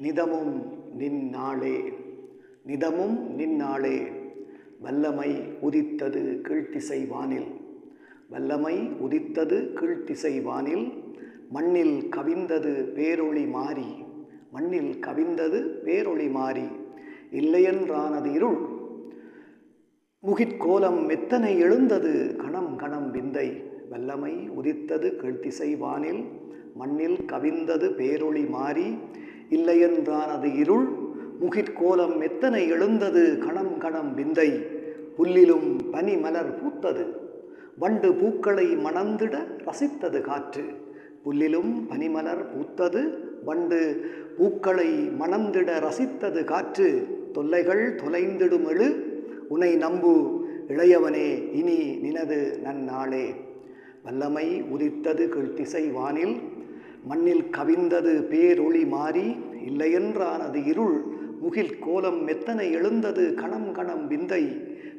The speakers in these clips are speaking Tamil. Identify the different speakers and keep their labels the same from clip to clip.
Speaker 1: நிதமும் நின் நாளே நிதமும் நின் நாளே வல்லமை உதித்தது கீழ்த்திசை வானில். வல்லமை உதித்தது கீழ்த்திசை வானில். மண்ணில் கவிந்தது பேரொளி மாறி. மண்ணில் கவிந்தது பேரொளி மாறி. இல்லையென்றானது இருள். முகிற்கோலம் மெத்தனை எழுந்தது கணம் கணம் விந்தை. வல்லமை உதித்தது கீழ்த்திசை வானில். மண்ணில் கவிந்தது பேரொளி மாறி. இல்லையென்றானது இருள். முகிற்கோலம் மெத்தனை எழுந்தது? கணம் கணம் விந்தை. புல்லிலும் பனி மலர் பூத்தது. வண்டு பூக்களை மணந்திட ரசித்தது காற்று. புல்லிலும் பனிமலர் பூத்தது. வண்டு பூக்களை மணந்திட ரசித்தது காற்று. தொல்லைகள் தொலைந்திடும் எழு. உனை நம்பு. இளையவனே இனி நினது நன்னாளே. வல்லமை உதித்தது கீழ்த்திசை வானில். மண்ணில் கவிந்தது பேரொளி மாறி இல்லையென்றானது இருள். முகில் கோலம் மெத்தனை எழுந்தது கணம் கணம் விந்தை.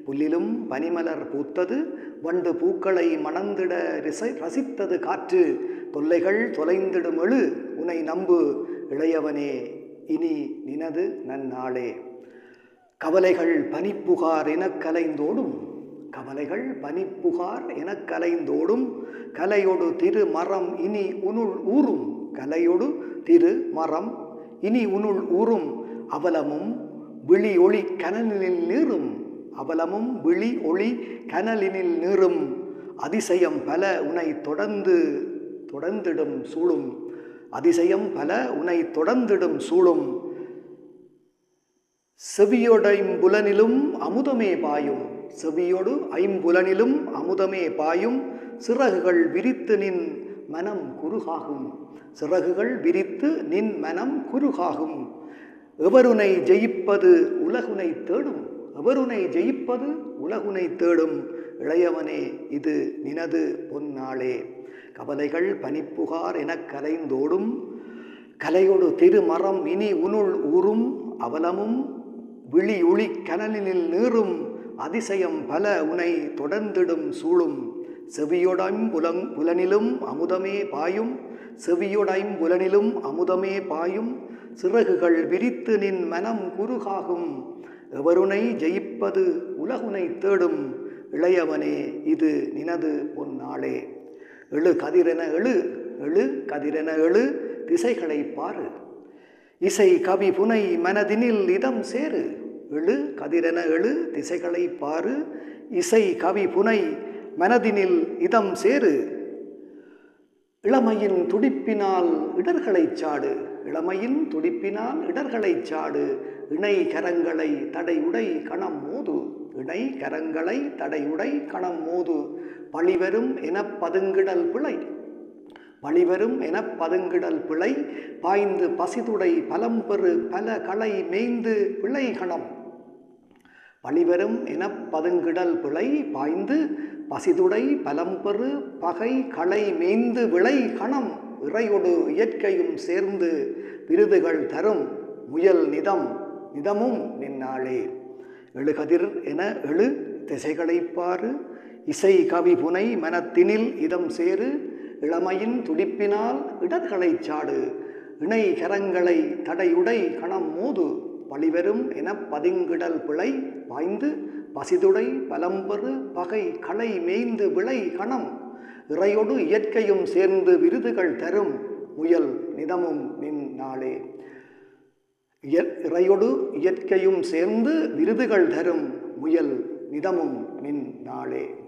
Speaker 1: புல்லிலும் பனிமலர் பூத்தது வண்டு பூக்களை மணந்திட ரிசை ரசித்தது காற்று. தொல்லைகள் தொலைந்திடும் எழு உனை நம்பு. இளையவனே இனி நினது நன்னாளே. கவலைகள் பனிப்புகார் எனக் கலைந்தோடும் கவலைகள் பனிப்புகார் எனக் கலைந்தோடும் கலையொடு திரு மரம் இனி உனுள் ஊறும். கலையொடு திரு மரம் இனி உனுள் ஊறும். அவலமும் விழி ஒளி கனலினில் நீரும் அவலமும் விழி ஒளி கனலினில் நீரும் அதிசயம் பல உனை தொடர்ந்து தொடர்ந்திடும் சூழும். அதிசயம் பல உனை தொடர்ந்திடும் சூழும். செவியொடைம்புலனிலும் அமுதமே பாயும். செவியொடு ஐம்புலனிலும் அமுதமே பாயும். சிறகுகள் விரித்து நின் மனம் குறுகாகும். சிறகுகள் விரித்து நின் மனம் குறுகாகும். எவருனை ஜெயிப்பது உலகுனை தேடும்? எவருனை ஜெயிப்பது உலகுனை தேடும்? இளையவனே இது நினது பொன்னாளே கவலைகள் பனிப்புகார் எனக் கலைந்தோடும் கலையொடு திருமரம் இனி உனுள் ஊறும். அவலமும் விழி ஒளி கனலினில் நீறும். அதிசயம் பல உனை தொடர்ந்திடும் சூழும். செவியொடைம் புலங் புலனிலும் அமுதமே பாயும். செவியொடைம் புலனிலும் அமுதமே பாயும். சிறகுகள் விரித்து நின் மனம் குறுகாகும். எவருனை ஜெயிப்பது உலகுனை தேடும். இளையவனே இது நினது பொன்னாளே எழு கதிரென எழு எழு கதிரென எழு திசைகளை பாரு. இசை கவி புனை மனதினில் இதம் சேரு. எழு கதிரென எழு திசைகளை பாரு இசை கவி புனை மனதினில் இதம் சேரு இளமையின் துடிப்பினால் இடர்களைச் சாடு இளமையின் துடிப்பினால் இடர்களைச் சாடு இணை கரங்களை தடையுடை கணம் மோது இணை கரங்களை தடையுடை கணம் மோது பழிவரும் எனப் பதுங்கிடல் பிழை. பழிவரும் எனப் பதுங்கிடல் பிழை பாய்ந்து பசிதுடை பலம்பெறு பல களை மேய்ந்து பிழை கணம் பழிவரும் எனப் பதுங்கிடல் பிழை பாய்ந்து பசிதுடை பலம்பெறு பகை களை மேய்ந்து விளை கணம் இறையொடு இயற்கையும் சேர்ந்து விருதுகள் தரும் முயல் நிதம் நிதமும் நின்னாளே. எழுகதிர் என எழு திசைகளைப் பாரு இசை கவி புனை மனத்தினில் இதம் சேரு இளமையின் துடிப்பினால் இடர்களைச் சாடு இணை கரங்களை தடையுடை கணம் மோது பழிவரும் எனப் பதிங்கிடல் பிழை பாய்ந்து பசிதுடை பலம்பெறு பகை களை மேய்ந்து விளை கணம். இறையொடு இயற்கையும் சேர்ந்து விருதுகள் தரும் முயல் நிதமும் நின் நாளே. இறையொடு இயற்கையும் சேர்ந்து விருதுகள் தரும் முயல் நிதமும் நின் நாளே.